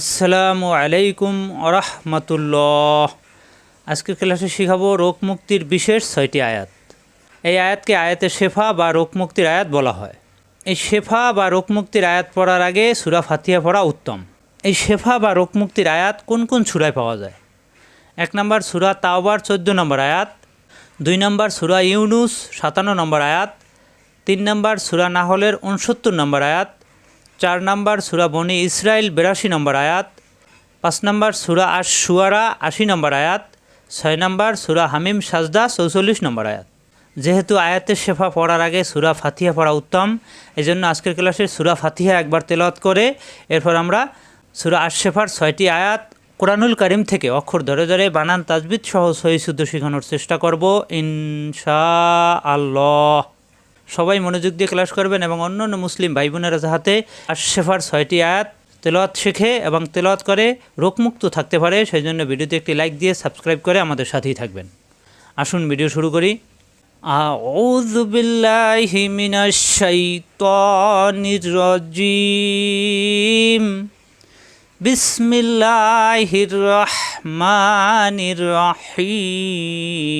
আসসালামু আলাইকুম আরহামতুল্লাহ আজকের ক্লাসে শিখাবো রোগ মুক্তির বিশেষ ছয়টি আয়াত। এই আয়াতকে আয়াতের শেফা বা রোগ মুক্তির আয়াত বলা হয়। এই শেফা বা রোগ মুক্তির আয়াত পড়ার আগে সুরা ফাতিয়া পড়া উত্তম। এই শেফা বা রোগ মুক্তির আয়াত কোন কোন সুরায় পাওয়া যায়? এক নম্বর সুরা তাওবার, চোদ্দ নম্বর আয়াত। দুই নম্বর সুরা ইউনুস, সাতান্ন নম্বর আয়াত। তিন নম্বর সুরা নাহলের উনসত্তর নম্বর আয়াত। চার নম্বর সুরা বনি ইসরায়েল বিরাশি নম্বর আয়াত। পাঁচ নম্বর সুরা আশ সুয়ারা আশি নম্বর আয়াত। ছয় নম্বর সুরা হামিম, সাজদা, চৌচল্লিশ নম্বর আয়াত। যেহেতু আয়াতের শেফা পড়ার আগে সুরা ফাতিহা পড়া উত্তম এই জন্য আজকের ক্লাসে সুরা ফাতিহা একবার তেলত করে এরপর আমরা সুরা আশেফার ছয়টি আয়াত কোরআনুল করিম থেকে অক্ষর ধরে ধরে বানান তাজবিদ সহ সহি শুদ্ধ শেখানোর চেষ্টা করব ইনশা আল্লাহ সবাই মনোযোগ দিয়ে ক্লাস করবেন এবং অন্য অন্য মুসলিম ভাই বোনেরা যাহাতে আশেফার ছয়টি আয়াত তেলাওয়াত শেখে এবং তেলাওয়াত করে রোগমুক্ত থাকতে পারে সেই জন্য ভিডিওতে একটি লাইক দিয়ে সাবস্ক্রাইব করে আমাদের সাথেই থাকবেন আসুন ভিডিও শুরু করি أعوذ بالله من الشيطان الرجيم بسم الله الرحمن الرحيم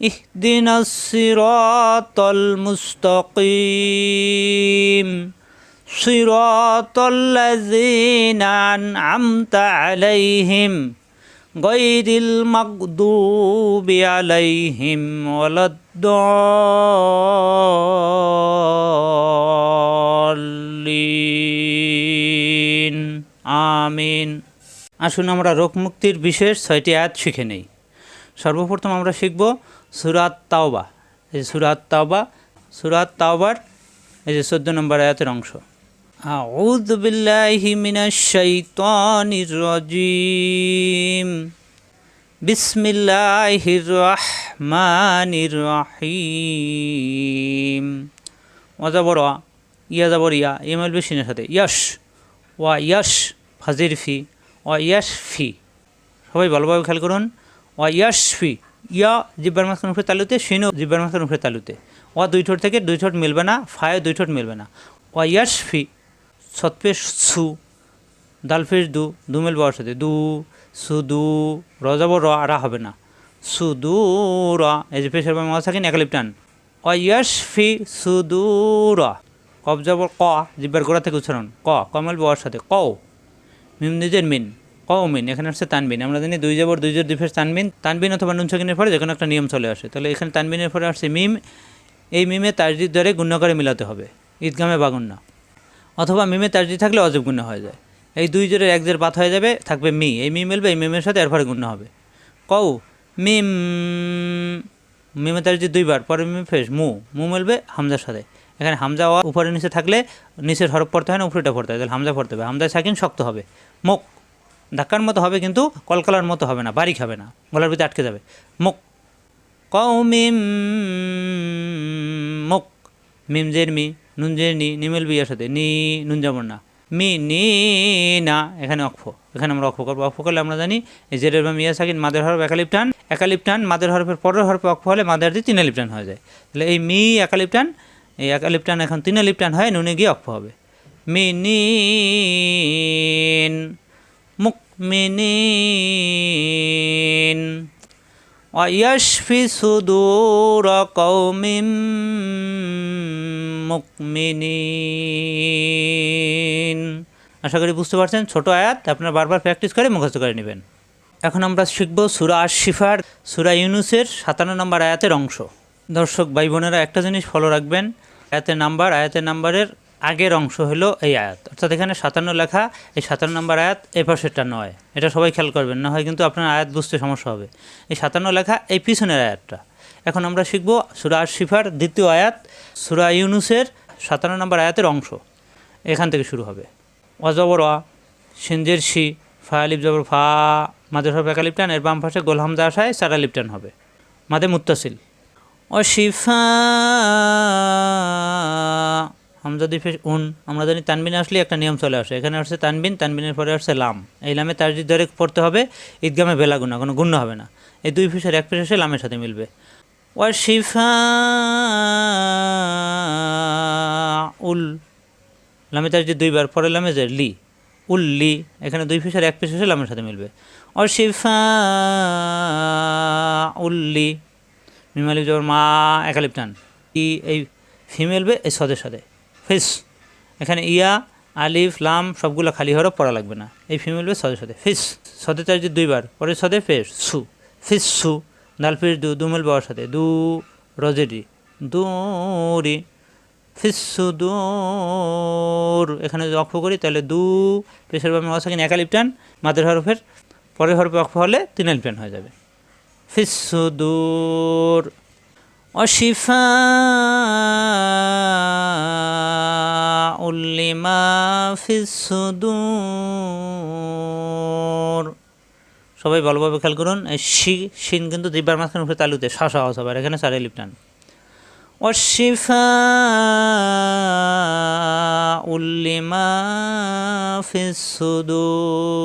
اهدنا الصراط المستقيم صراط الذين أنعمت عليهم غير المغضوب عليهم ولا الضالين আমিন আসুন আমরা রোগ মুক্তির বিশেষ ছয়টি আয়াত শিখে নেই সর্বপ্রথম আমরা শিখব সুরাত তাওবা এই যে সুরাত তাওবা সুরাত তাওবার এই যে চোদ্দ নম্বর আয়াতের অংশ أعوذ بالله من الشيطان الرجيم بسم الله الرحمن الرحيم ওয়াজাবর ইয়া যাবর ইয়া এমএল বেশিনের সাথে ইয়াশ ওয়া ইয়াশ ফাজির ফি ওয়া ইয়াশ ফি সবাই ভালোভাবে খেয়াল করুন ওয়া ইয়াশ ফি ইয়া জিব্বার মাঝখান উপরে তালুতে সিনও জিব্বার মাঝখান উপরে তালুতে। ওয়া দুই ঠোঁট থেকে দুই ঠোঁট মিলবে না ফায়ে দুই ঠোঁট মিলবে না। ওয়া ইয়াশ ফি সৎপেশ সু, দালফেশ দু দুমেল বর সাথে। দু সুদু রজাব র আরা হবে না। সুদু র, এই যে পেশের মা থাকেন একালিপ টান। অয়াস ফি সুদু র কবজাবর ক জিব্বার গোড়া থেকে উচ্চারণ। ক কমল বর সাথে। ক মিম নিজের মিন। ক মিন এখানে হচ্ছে তানবিন। আমরা জানি দুই যাবর দুই জোর দুই ফের তানবিন। তানবিন অথবা নুন সেকেন্ডের পরে যেকোনো একটা নিয়ম চলে আসে। তাহলে এখানে তানবিনের পরে আসছে মিম। এই মিমে তাজদিদ ধরে গুণ্য করে মিলাতে হবে। ঈদগামে বাগুন্না অথবা মিমে তাজদি থাকলে অজব গুণ্য হয়ে যায়। এই দুই জোরের এক জোর বাত হয়ে যাবে, থাকবে মি। এই মি মিলবে, এই মিমের সাথে এরপরে গুণ্য হবে। কও মিম। মিমে তাজদি দুইবার, পরে মিমে ফেস মু। মু মিলবে হামজার সাথে। এখানে হামজা ওয়া উপরে নিচে থাকলে নিচের হরফ পড়তে হয় না, উপরেটা পড়তে হয়। তাহলে হামজা পড়তে হবে। হামজা সাকিন শক্ত হবে। মুখ। ধাক্কার মতো হবে কিন্তু কলকলার মতো হবে না বাড়ি খাবে না, গলার ভিতরে আটকে যাবে। মুখ। কও মিম মুখ। মিম জের মি নুন জের নি, নিমেল বিয়ার সাথে নি, নুন যাবর না। মি, নি, না, এখানে অক্ষ। এখানে আমরা অক্ষ করব। অক্ষ করলে আমরা জানি জেরের বা মিয়া সাকিন মাদের হরফ একালিপ টান একালিপ টান মাদের হরফের পরের হরফে অক্ষ হলে মাদের দিয়ে তিনালিপ টান হয়ে যায়। তাহলে এই মি একালিপ টান এই একালিপ টান এখন তিনালিপ টান হয় নুনে গিয়ে অক্ষ হবে। মি নিন মুক মিনিন ويشفي صدور قوم মুকমিনিন আশা করি বুঝতে পারছেন ছোট আয়াত আপনারা বারবার প্র্যাকটিস করে মুখস্থ করে নেবেন এখন আমরা শিখব সুরা আশিফার সুরা ইউনুসের সাতান্ন নম্বর আয়াতের অংশ দর্শক ভাই বোনেরা একটা জিনিস ফলো রাখবেন আয়াতের নাম্বার আয়াতের নাম্বারের আগের অংশ হলো এই আয়াত। অর্থাৎ এখানে সাতান্ন লেখা, এই সাতান্ন নম্বর আয়াত এই পাশেরটা নয়। এটা সবাই খেয়াল করবেন, না হয় কিন্তু আপনার আয়াত বুঝতে সমস্যা হবে। এই সাতান্ন লেখা এই পিছনের আয়াতটা। এখন আমরা শিখব সুরা শিফার দ্বিতীয় আয়াত, সুরা ইউনুসের সাতান্ন নম্বর আয়াতের অংশ। এখান থেকে শুরু হবে। অজবর সিনজের শি, ফা আলিফ জবর ফা, মাদের একা লিপটান এর বাম পাশে গোল হামজা আসায় সারা লিপটান হবে। মাদে মুত্তাসিল। অশিফা হামজা দিফে উন, আমরা জানি তানবিন আসলে একটা নিয়ম চলে আসে। এখানে আসছে তানবিন, তানবিনের পরে আসছে লাম। এই লামে তারজি ধরে পড়তে হবে, ঈদগামে বেলা গুণা কোনো গুণ্য হবে না। এই দুই ফিসের, এক ফিস এসে লামের সাথে মিলবে। ওয়াশিফা উল, লামে তার দুইবার পরে লামে যে লি উল্লি এখানে দুই ফিসের, এক পিস এসে লামের সাথে মিলবে। অশিফা উল্লি মিমালিপ যাবার মা একালিপ টান। এই ফি মিলবে এই সদের সাথে। ফিস। এখানে ইয়া, আলিফ, লাম সবগুলো খালি হরফ পড়া লাগবে না। এই ফিমেল মিলবে সদের সাথে ফিস। সদে যে দুইবার, পরে সদে ফেস সু। ফিস সু দাল ফিস দু দু মিলবে ওর সাথে। দু রজেডি দুরি। ফিসুদুর এখানে যদি অক্ষ করি, তাহলে দু, পেশের বামে অসাকিন একা লিপটান মাদের হরফের পরের হরফে অক্ষ হলে তিন লিপটান হয়ে যাবে। ফিসুদুর অশিফা উল্লিমা ফিসুদুর সবাই ভালোভাবে খেয়াল করুন এই শি শিন কিন্তু দিব্যার মাঝখানে উঠে তালুতে শাসা আওয়াজ হবে আর এখানে সারে লিপটান والشفاء لما في الصدور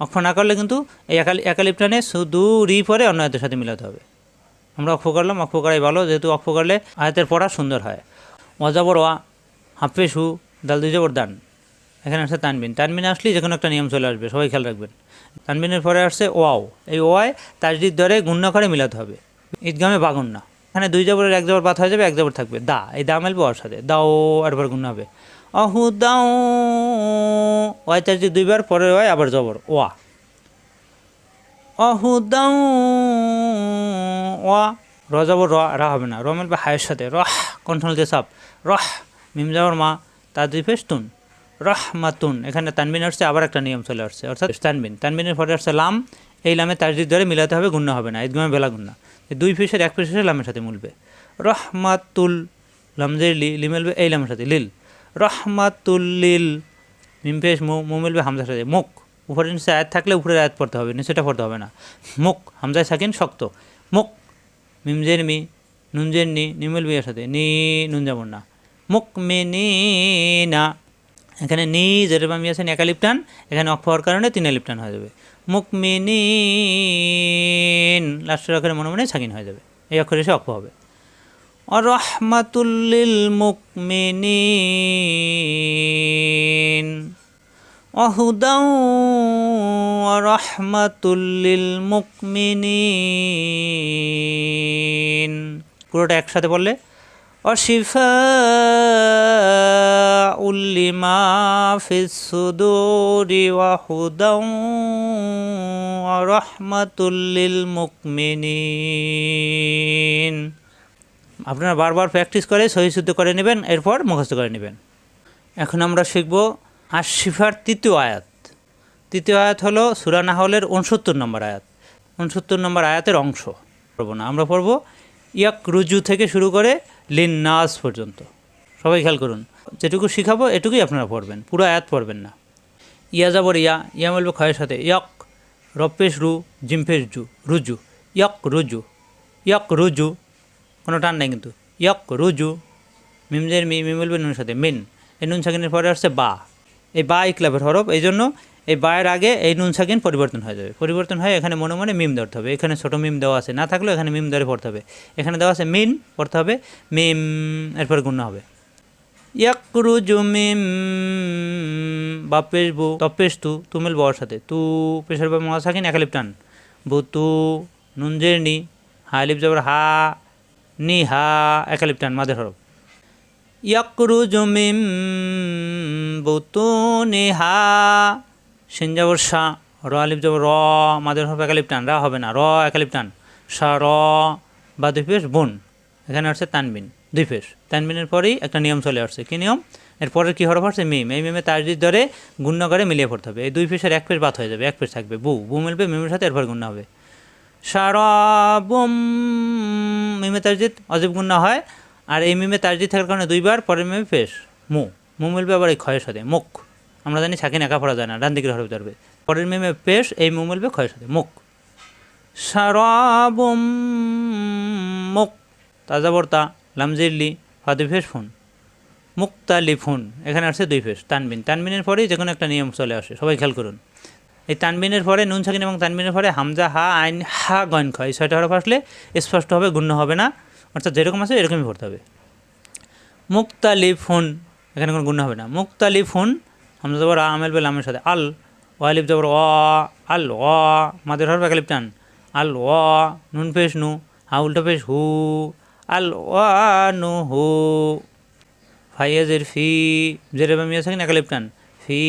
অক্ষ না করলে কিন্তু এই একাল একালিপটানে শুধু রি পরে অন্য আয়তের সাথে মিলাতে হবে আমরা অক্ষ করলাম অক্ষ করাই ভালো, যেহেতু অক্ষ করলে আয়তের পড়া সুন্দর হয়। অজাবর ওয়া হাফে সু দাল দুই জবর দান। এখানে আসছে তানবিন। তানবিন আসলে যে কোনো একটা নিয়ম চলে আসবে, সবাই খেয়াল রাখবেন। তানবিনের পরে আসছে ওয়াও। এই ওয়ায় তাজদিদ দরে গুণ্য করে মিলাতে হবে। ঈদগামে বাগুন না। এখানে দুই জবরের এক জবর বাদ হয়ে যাবে, এক জবর থাকবে। দা, এই দা মেলবে ওর সাথে দাও আরবার গুণ হবে। অহু দাও ওয়াই তার দুইবার পরে ওয়াই আবার জবর। ওয়া। অহু দাও ওয়া র জবর র, রা হবে না। র মেলবে হায়ের সাথে, রহ কন্ট্রোল দিয়ে সাপ, রহ, মিম যাবর মা তার দুই ফেস তুন রহ মাতুন এখানে তানবিন আসছে, আবার একটা নিয়ম চলে আসছে, অর্থাৎ তানবিন। তানবিনের পরে আসছে লাম, এই লামে তাজদিদ ধরে মিলাতে হবে গুণ্য হবে না। ঈদগামে বেলা গুণ্য দুই ফিসের এক ফিসের লামের সাথে মিলবে। রহমাতুল লামজের লি লি মিলবে, এই লামের সাথে, লিল। রহমাতুল্লিল মিম ফেস, মু মু মিলবে হামজার সাথে। মুখ, উপরে নিচে আয়াত থাকলে উপরে আয়াত পড়তে হবে নিচেটা পড়তে হবে না। মুখ, হামজায় সাকিন শক্ত। মুখ মিমজের মি নুনজের নি নি মিলবে এর সাথে নি নুন যেমন না মুখ মে নি না এখানে নি যেরকম আমি আছেন একালিপটান এখানে অক্ষ হওয়ার কারণে তিন লিপটান হয়ে যাবে। মুকমিনিন, লাস্টের অক্ষরে মনে মনে ছাকিন হয়ে যাবে। এই অক্ষরে এসে অক্ষ হবে। অরহমাতুল্লিল মুকমিনিন। অহুদাউ রহমাতুল্লিল মুকমিনিন পুরোটা একসাথে বললে অশিফা উল্লিমা ফিসুদুরি ওয়াহুদাউ রহমাতুল্লিল মুকমিনিন আপনারা বারবার প্র্যাকটিস করে সহিশুদ্ধ করে নেবেন, এরপর মুখস্থ করে নেবেন। এখন আমরা শিখব আশিফার তৃতীয় আয়াত। তৃতীয় আয়াত হলো সুরা নাহলের উনসত্তর নম্বর আয়াত। উনসত্তর নম্বর আয়াতের অংশ। পড়ব না, আমরা পড়ব ইয়াক রুজু থেকে শুরু করে লিন নাস পর্যন্ত। সবাই খেয়াল করুন, যেটুকু শিখাবো এটুকুই আপনারা পড়বেন, পুরো আয়াত পড়বেন না। ইয়া যাবর ইয়া ইয়া বলব খয়ের সাথে, ইয়ক রপ্পেশ রু জিমফেশ জু, রুজু, ইয়ক রুজু ইয়ক রুজু, কোনো টান নেই কিন্তু, ইয়ক রুজু মিমজের মি মি বলবে নুনের সাথে, মিন, এই নুন সাকিনের পরে আসছে বা। এই বা ইকলাভের হরফ, এই জন্য এই বায়ের আগে এই নুন সাকিন পরিবর্তন হয়ে যাবে। পরিবর্তন হয়ে এখানে মনে মনে মিম ধরতে হবে। এখানে ছোটো মিম দেওয়া আছে। না থাকলেও এখানে মিম ধরে পড়তে হবে। এখানে দেওয়া আছে মিন, পড়তে হবে। মিম, এরপর গুণ হবে। ইয়াকরুজু মিম, বাপেশ বু, তপেশ তু, তুমিল বর সাথে। তু, পেশার বা মহা সাকিন একালিপ টান। বু তু নুনজের নি হালিপ জবর হা, নি, হা একালিপ টান মাদের হরফ ইয়াকরুজু মিম বুতুনিহা সিন যাবর সা র আলিপ যাব র, মাদের হরফ একালিপ টান, রা হবে না, র একালিপ টান। সা র, বা দুই পেশ, বোন। এখানে আসছে তানবিন, দুই পেশ। তানবিনের পরেই একটা নিয়ম চলে আসছে। কী নিয়ম? এরপরে কী হরফ আসছে? মিম। এই মিমে তাজদিদ ধরে গুণ্য করে মিলিয়ে পড়তে হবে। এই দুই পেশের এক পেশ বাদ হয়ে যাবে, এক পেশ থাকবে। বু বু মিলবে, মিমের সাথে এরপর গুণ্য হবে। সারাবুম মিমে তাজদিদ অজীব গুণ্য হয়। আর এই মিমে তাজদিদ থাকার কারণে দুইবার, পরের মিমে পেশ। মু। মু মিলবে আবার এই ক্ষয়ের সাথে। মুখ। আমরা জানি সাকিন একা পড়া যায় না, ডান দিকের হরফ ধরবে। পরের মেমে পেশ, এই মু মিলবে ক্ষয়ের সাথে, মুখ। সারাবম মুখ। তাজা বর্তা, লামজিল্লি ফাদু ফেস ফোন। মুক্তালি ফোন এখানে আসছে দুই ফেস তানবিন। তানবিনের পরেই যে কোনো একটা নিয়ম চলে আসে, সবাই খেয়াল করুন। এই তানবিনের পরে নুন সাকিন এবং তানবিনের পরে হামজা, হা, আইন, হা গন খ এই ছয়টা হরফ আসলে স্পষ্ট হবে গুণ্য হবে না, অর্থাৎ যেরকম আছে এরকমই পড়তে হবে। মুক্তালি মুক্তালিফুন এখানে কোনো গুণ হবে না। মুক্তালি মুক্তালিফুন হামজা জবর আমেল বেল আমের সাথে। আল, ওয়ালিফ জবর অ আল অ মাদের হরফ একালিফ টান। আল অ নুন পেশ নু, হা উল্টা পেশ হু। আল ওয়া নু, হু। ফাইয়াজের ফি, জেরে বা মিয়া থাকেন একালিফ টান। ফি,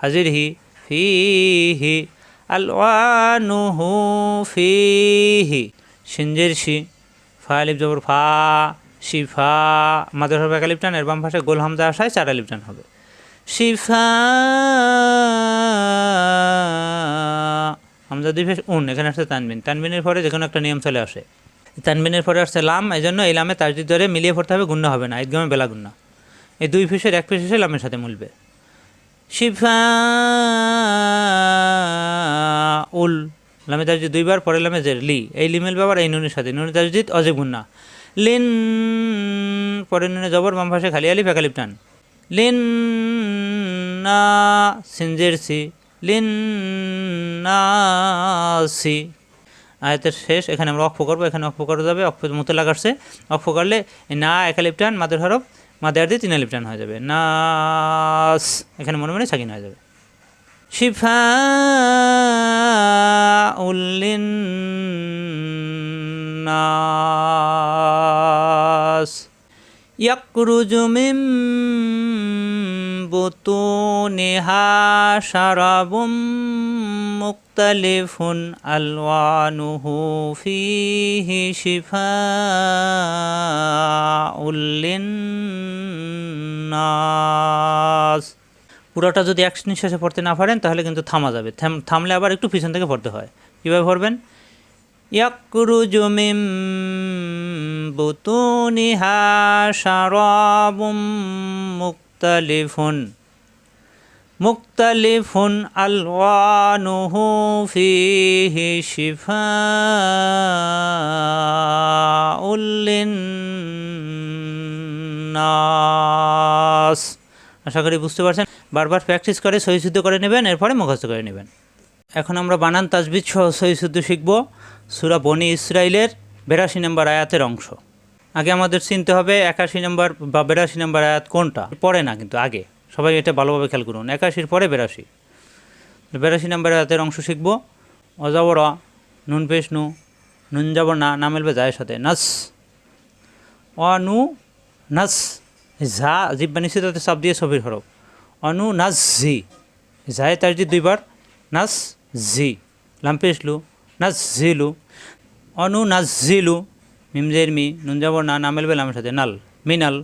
হাজির, হি, ফি, হি। আল ওয়া নু, হু, ফি, হি। সিনজের শি। ফা, আলিফ জবর ফা শিফা মাদের হবে একালিপ টান। এর বাম পাশে গোল হামজা আসায় চার আলিপ টান হবে। শিফা। হামজা দুই উন, এখানে আসছে তানবিন। তানবিনের পরে যে কোনো একটা নিয়ম চলে আসে। তানবিনের পরে আসছে লাম এই জন্য এই লামে তাজদিদ ধরে মিলিয়ে পড়তে হবে গুণ্য হবে না। ঈদগামে বেলা গুণ্য এই দুই ফেসের এক ফেস লামের সাথে মিলবে। শিফা উল, লামে তাজদিদ দুইবার পরে লামে জের, লি। এই লিমেল ব্যাপার এই নুনের সাথে। নুনের তাজদিদ অজে গুন্না। লিন পরে নুনে জবর, বাম পাশে খালি আলিফ একালিপ টান। লিন না সিনজের সি শেষ, এখানে আমরা অক্ষ করব, এখানে অক্ষ করা যাবে অক্ষ মতো লাগাচ্ছে অক্ষ করলে না একালিপ টান মাদের হরফ, মাদের দিয়ে তিন আলিপ টান হয়ে যাবে। নাস, এখানে মনে মনে সাকিন হয়ে যাবে। শিফা উল্লিন নাস يخرج من بطونها شراب مختلف ألوانه فيه شفاء للناس পুরোটা যদি এক নিঃশ্বাসে পড়তে না পারেন তাহলে কিন্তু থামা যাবে থাম- থামলে আবার একটু পিছন থেকে পড়তে হয় কীভাবে পড়বেন يخرج من بطونها شراب مختلف مختلف ألوانه فيه شفاء للناس আশা করি বুঝতে পারছেন বারবার প্র্যাকটিস করে সহিশুদ্ধ করে নেবেন এরপরে মুখস্থ করে নেবেন এখন আমরা বানান তাজবিদ সহ সহিশুদ্ধ শিখব সুরা বনি ইসরায়েলের বেরাশি নম্বর আয়াতের অংশ। আগে আমাদের চিনতে হবে একাশি নম্বর বা বেরাশি নম্বর আয়াত কোনটা। পরে না কিন্তু, আগে। সবাই এটা ভালোভাবে খেয়াল করুন। একাশির পরে বেরাশি। বেরাশি নম্বর আয়াতের অংশ শিখব। অজাবর নুন পেশ নুন যাব না না মেলবে জায়ের সাথে। নাস। অনু, নাস। ঝা, জিব্বা নিশ্চিত চাপ দিয়ে ছবির হরফ। অনু, নাস, ঝি। জায় তার যে দুইবার। নাস জি লাম্পেশলু নাস জিলু অনু নাস জিলু মিমজের মি, নুন যাব না না মেলবে লামের সাথে, নাল মিনাল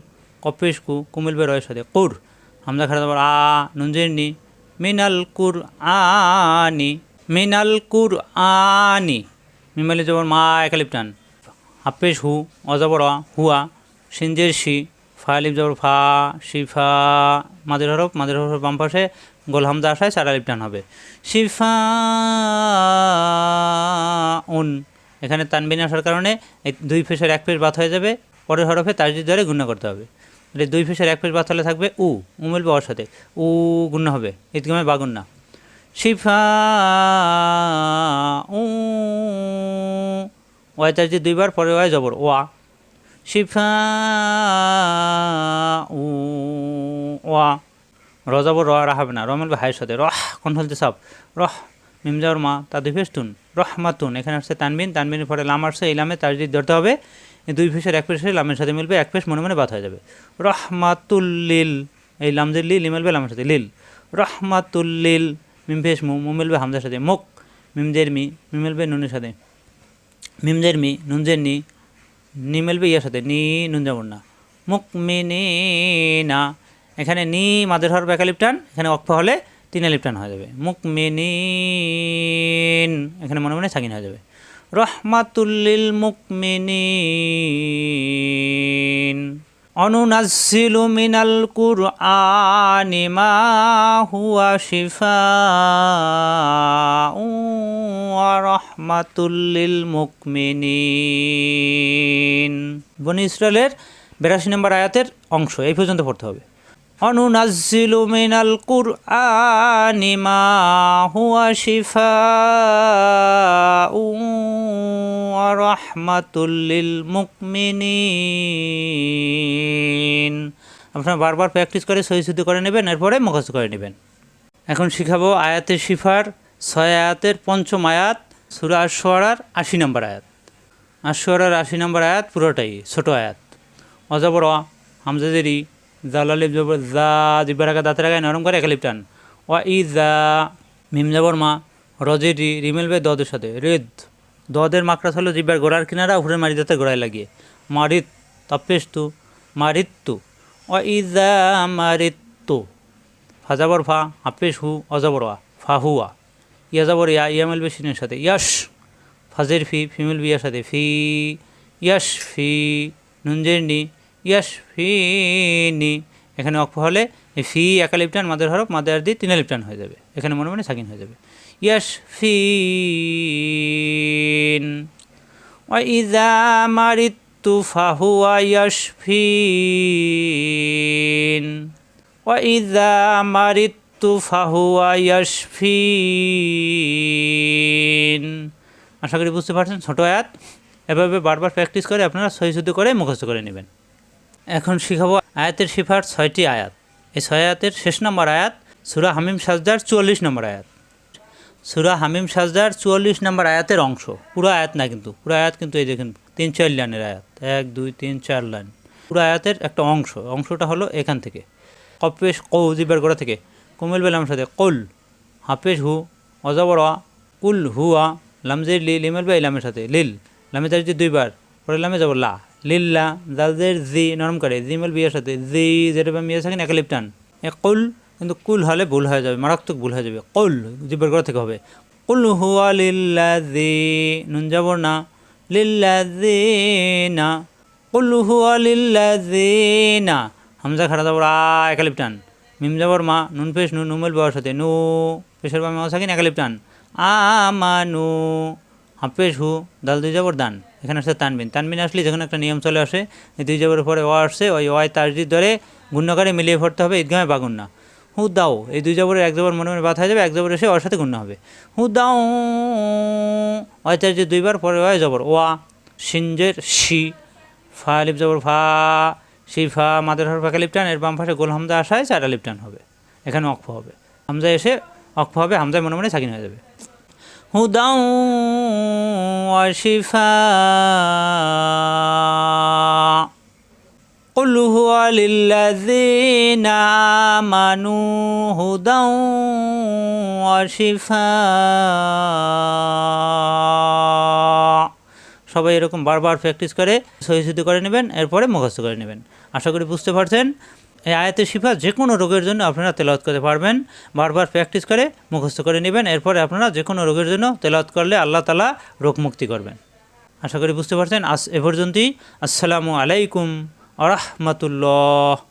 কপেশ কু কুমিলবে রয়ের সাথে, কুর, হামজা খারাপ আ নুনজের নি মিনাল কুর আনি মিনাল কুর আনি মিমালি যাবর মা, একালিপ টান হু অজাবর হুয়া সিনজের শি ফালিপ যাবর ফা শিফা মাদের হরফ মাদের হরফ বাম পাশে, গোল হামজা আসায় চার হবে শিফা উন এখানে তানবিন আসার কারণে এই দুই ফেসের এক ফেস বাত হয়ে যাবে, পরের হরফে তাজদিদ ধরে গুণ করতে হবে। তাহলে দুই ফেসের এক ফেস বাত হলে থাকবে উ উ মিলবে ওর সাথে। উ গুণ হবে ঈদগামে বা গুন্না শিফা, উ, ওয়াই তাজদিদ দুইবার, পরে ওয়াই জবর, ওয়া। শিফা, উ, ওয়া। রজাবর র রাহাবে না রমেল হায়ের সাথে। রহ, কোন হলতে সব রহ। মিমজাওর মা তা দুই ফেস্টুন রহমাতুন। এখানে আসছে তানবিন, তানবিনের পরে লাম আসছে, এই লামে তার যদি ধরতে হবে। দুই ফেসের এক ফেসে লামের সাথে মিলবে, এক ফেস মনে মনে বাদ হয়ে যাবে। রহমাতুল্লিল, এই লামজের লিল মিলবে লামের সাথে, লিল। রহমাতুল্লিল, মিম ফেস মু মু মিলবে হামজার সাথে, মুখ। মিমজের মি মি মিলবে নুনের সাথে। মিমজের মি, নুনজের নি নি মিলবে ইয়ার সাথে, নি নুন যাবর না। মুখ মিনি না এখানে নি মাদের হর একালিপটান, এখানে অক্ষ হলে তিন আলিপটান হয়ে যাবে। মুখ মিনিন এখানে মনে মনে সাকিন হয়ে যাবে। রহমাতুল্লিল মুকমিনিন, অনুনাজ্জিলু মিনাল কুরআনি মা হুয়া শিফাউ, ওয়া রাহমাতুল লিল মুকমিনিন। বনি ইসরায়েলের বিরাশি নম্বর আয়াতের অংশ, এই পর্যন্ত পড়তে হবে। অনুনাজ্জিলু মিনাল কুরআনি মা হুয়া শিফাউ ওয়া রাহমাতুল লিল মুকমিনিন। আপনারা বারবার প্র্যাকটিস করে সহি শুদ্ধ করে নেবেন এরপরে মুখস্থ করে নেবেন। এখন শিখাবো আয়াতের শিফার ছয় আয়াতের পঞ্চম আয়াত সুরা আশোয়ারার আশি নম্বর আয়াত। আশোয়ারার আশি নম্বর আয়াত পুরোটাই ছোট আয়াত। অজবর অ, হামজাদেরি জালালিপ জবর জা জিব্বার আগা দাঁতের আগায় নরম করে একালিপ টান ও ই জা মিম জবর মা রজেরি রিমেল বে দদের সাথে। রেদ, দদের মাকড়াস হলো জিব্বার গোড়ার কিনারা উপরে মারি দাঁতে গোড়ায় লাগিয়ে। মারিত তপ্পেস্তু মারিত্তু ও ইজা মারিত্তু ফাজাবর ফা হাফেশ হু, অজবর আ ফা হুয়া ইয়াজাবর ইয়া ইয়ামেল বেশিনের সাথে। ইয়াস ফাজের ফি, ফিমেল বিয়ার সাথে। ফি ইয়াস ফি নুনজের নি ইয়াসফিনী এখানে অক্ষ হলে ফি একা লিপটান, মাদার হরফ, মাদার দি তিনা লিপটান হয়ে যাবে। এখানে মনে মনে সাকিন হয়ে যাবে। ইয়াসফিন ইজা মারিত্তু ফাহুয়া ও ইজা মারিত্তু ফাহুয়া ইয়াসফিন আশা করি বুঝতে পারছেন, ছোটো আয়াত। এভাবে বারবার প্র্যাকটিস করে আপনারা সহিষ্ঠ করে মুখস্থ করে নেবেন। এখন শিখাবো আয়াতের শিফার ছয়টি আয়াত। এই ছয় আয়াতের শেষ নম্বর আয়াত সুরা হামিম সাজদার চুয়াল্লিশ নম্বর আয়াত। সুরা হামিম সাজদার চুয়াল্লিশ নম্বর আয়াতের অংশ। পুরো আয়াত না কিন্তু, পুরো আয়াত কিন্তু এই দেখেন, তিন চার লাইনের আয়াত। এক, দুই, তিন, চার লাইন। পুরো আয়াতের একটা অংশ, অংশটা হলো এখান থেকে। কপেশ কৌ জিবার গোড়া থেকে। কুমিল বেলাম সাথে কুল হাফেজ হু, অজবর কুল হুয়া লামজের লি, লিমেল বে ইলামের সাথে লিল। লামে তার দুইবার, পরে লামে যাব লা। লিল্লা জালদের জি, নরম করে জিমেল বিয়ের সাথে, জি যেটা বা মিয়া থাকেন একালিপ টান এ কুল, কিন্তু কুল হলে ভুল হয়ে যাবে, মারাত্মক ভুল হয়ে যাবে। কুল জিব্বার গোড়া থেকে হবে। কুল হুয়া লিল্লা জি নুন যাবর না লিল্লা জি না কুল হুয়া লিল্লা জি না হামজা খাড়া যাবর আ একালিপ টান মিম যাবর মা নুন পেশ, নু নুমেল বাবার সাথে, নু পেশের বা মেওয়া থাকেন একালিপ টান আমানু হাফেজ হু, দাল দুই যাবর দান। এখানে আসছে তানবিন। তানবিন আসলে যখন একটা নিয়ম চলে আসে দুই যাবরের পরে ও আসছে, ওই ওয়াই তাজদিদ ধরে গুণ্যকারে মিলিয়ে পড়তে হবে ঈদগামে বাগুন্না হু দাও, এই দুই যাবরের এক যাবর মনে মনে বাদ হয়ে যাবে, এক যাবর এসে ওর সাথে গুণ্য হবে। হু দাও ওয়াই তাজদিদ দুইবার, পরে ওয়াই যাবর ওয়া, সিনজের শি, ফা লিপ জবর ফা সেই ফা, মাদের হর ফাঁকা লিপটান এর বাম পাশে গোল হামজা আসায় চারটা লিপটান হবে। এখানে অক্ষ হবে। হামজা এসে অক্ষ হবে, হামজায় মনে মনে সাকিন হয়ে যাবে। হুদাউ শিফা قل هو للذين آمنوا هدى وشفاء সবাই এরকম বারবার প্র্যাকটিস করে সহিশুদ্ধি করে নেবেন এরপরে মুখস্থ করে নেবেন আশা করি বুঝতে পারছেন এই আয়াতের শিফা যে কোনো রোগের জন্য আপনারা তেলাওয়াত করতে পারবেন। বারবার প্র্যাকটিস করে, মুখস্থ করে নেবেন। এরপরে আপনারা যে কোনো রোগের জন্য তেলাওয়াত করলে আল্লাহ তালা রোগ মুক্তি করবেন। আশা করি বুঝতে পারছেন। আস এ পর্যন্তই। আসসালামু আলাইকুম আরহামতুল্লাহ